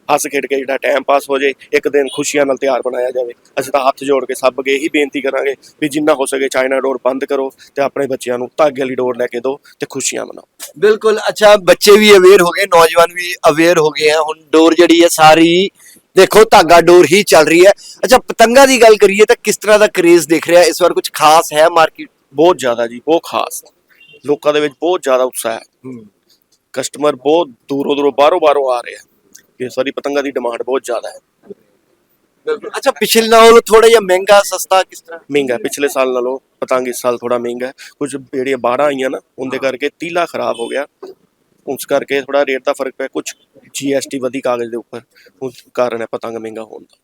ਹੱਸ ਖੇਡ ਕੇ ਜਿਹੜਾ ਟਾਈਮ ਪਾਸ ਹੋ ਜੇ ਇੱਕ ਦਿਨ ਖੁਸ਼ੀਆਂ ਨਾਲ ਤਿਉਹਾਰ ਬਣਾਇਆ ਜਾਵੇ। ਅਸੀਂ ਤਾਂ ਹੱਥ ਜੋੜ ਕੇ ਸਭ ਅੱਗੇ ਇਹੀ ਬੇਨਤੀ ਕਰਾਂਗੇ ਵੀ ਜਿੰਨਾ ਹੋ ਸਕੇ ਚਾਈਨਾ ਡੋਰ ਬੰਦ ਕਰੋ ਤੇ ਆਪਣੇ ਬੱਚਿਆਂ ਨੂੰ ਧਾਗੇ ਵਾਲੀ ਡੋਰ ਲੈ ਕੇ ਦਿਓ ਤੇ ਖੁਸ਼ੀਆਂ ਮਨਾਓ। ਬਿਲਕੁਲ। ਅੱਛਾ ਬੱਚੇ ਵੀ ਅਵੇਅਰ ਹੋ ਗਏ ਨੌਜਵਾਨ ਵੀ ਅਵੇਅਰ ਹੋ ਗਏ ਆ। ਹੁਣ ਡੋਰ ਜਿਹੜੀ ਹੈ ਸਾਰੀ ਦੇਖੋ ਧਾਗਾ ਡੋਰ ਹੀ ਚੱਲ ਰਹੀ ਹੈ। ਅੱਛਾ ਪਤੰਗਾ ਦੀ ਗੱਲ ਕਰੀਏ ਤਾਂ ਕਿਸ ਤਰ੍ਹਾਂ ਦਾ ਕਰੇਜ਼ ਦਿਖ ਰਿਹਾ? ਇਸ ਵਾਰ ਕੁਝ ਖਾਸ ਹੈ ਮਾਰਕੀਟ ਬਹੁਤ ਜ਼ਿਆਦਾ ਜੀ ਬਹੁਤ ਖਾਸ। ਲੋਕਾਂ ਦੇ ਵਿੱਚ ਬਹੁਤ ਜ਼ਿਆਦਾ ਉਤਸ਼ਾਹ ਹੈ। ਕਸਟਮਰ ਬਹੁਤ ਦੂਰੋਂ ਦੂਰੋਂ ਬਾਹਰੋਂ ਬਾਹਰੋਂ ਆ ਰਹੇ ਆ ਇਸ ਵਾਰੀ ਪਤੰਗਾਂ ਦੀ ਡਿਮਾਂਡ ਬਹੁਤ ਜ਼ਿਆਦਾ ਹੈ। ਬਿਲਕੁਲ। ਅੱਛਾ ਪਿਛਲੇ ਨਾਲੋਂ ਥੋੜਾ ਜਿਹਾ ਮਹਿੰਗਾ ਸਸਤਾ ਕਿਸ ਤਰ੍ਹਾਂ? ਮਹਿੰਗਾ ਹੈ। ਪਿਛਲੇ ਸਾਲ ਨਾਲੋਂ ਪਤੰਗ ਇਸ ਸਾਲ ਥੋੜਾ ਮਹਿੰਗਾ ਹੈ। ਕੁਝ ਜਿਹੜੀਆਂ 12 ਆਈਆਂ ਨਾ ਉਹਦੇ ਕਰਕੇ ਤੀਲਾ ਖਰਾਬ ਹੋ ਗਿਆ। ਉਸ ਕਰਕੇ ਥੋੜਾ ਰੇਟ ਦਾ ਫ਼ਰਕ ਪਿਆ। ਕੁਝ ਜੀਐਸਟੀ ਵਧੀ ਕਾਗਜ਼ ਦੇ ਉੱਪਰ। ਉਸ ਕਾਰਨ ਹੈ ਪਤੰਗ ਮਹਿੰਗਾ ਹੋਣ ਦਾ।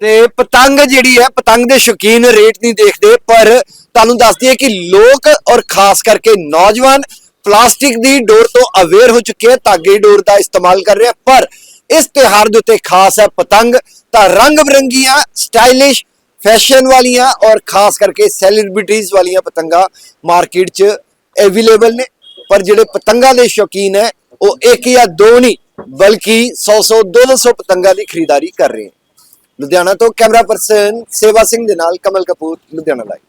ਤੇ ਪਤੰਗ ਜਿਹੜੀ ਹੈ ਪਤੰਗ ਦੇ ਸ਼ੌਕੀਨ ਰੇਟ ਨਹੀਂ ਦੇਖਦੇ ਪਰ ਤੁਹਾਨੂੰ ਦੱਸ ਦਈਏ ਕਿ ਲੋਕ ਔਰ ਖਾਸ ਕਰਕੇ ਨੌਜਵਾਨ ਪਲਾਸਟਿਕ ਦੀ ਡੋਰ ਤੋਂ ਅਵੇਅਰ ਹੋ ਚੁੱਕੇ ਆ ਧਾਗੇ ਡੋਰ ਦਾ ਇਸਤੇਮਾਲ ਕਰ ਰਿਹਾ, ਪਰ ਇਸ ਤਿਉਹਾਰ ਦੇ ਉੱਤੇ ਖਾਸ ਹੈ ਪਤੰਗ, ਤਾਂ ਰੰਗ ਬਰੰਗੀਆਂ, ਸਟਾਈਲਿਸ਼ ਫੈਸ਼ਨ ਵਾਲੀਆਂ ਔਰ ਖਾਸ ਕਰਕੇ ਸੈਲੀਬ੍ਰਿਟੀਜ਼ ਵਾਲੀਆਂ ਪਤੰਗਾ ਮਾਰਕੀਟ 'ਚ ਅਵੇਲੇਬਲ ਨੇ। ਪਰ ਜਿਹੜੇ ਪਤੰਗਾਂ ਦੇ ਸ਼ੌਕੀਨ ਹੈ, ਉਹ ਇੱਕ ਜਾਂ ਦੋ ਨਹੀਂ, ਬਲਕਿ 100 100 200 ਪਤੰਗਾਂ ਦੀ ਖਰੀਦਦਾਰੀ ਕਰ ਰਹੇ ਹਨ ਲੁਧਿਆਣਾ ਤੋਂ ਕੈਮਰਾ ਪਰਸਨ ਸੇਵਾ ਸਿੰਘ ਦੇ ਨਾਲ ਕਮਲ ਕਪੂਰ, ਲੁਧਿਆਣਾ ਲਾਈਵ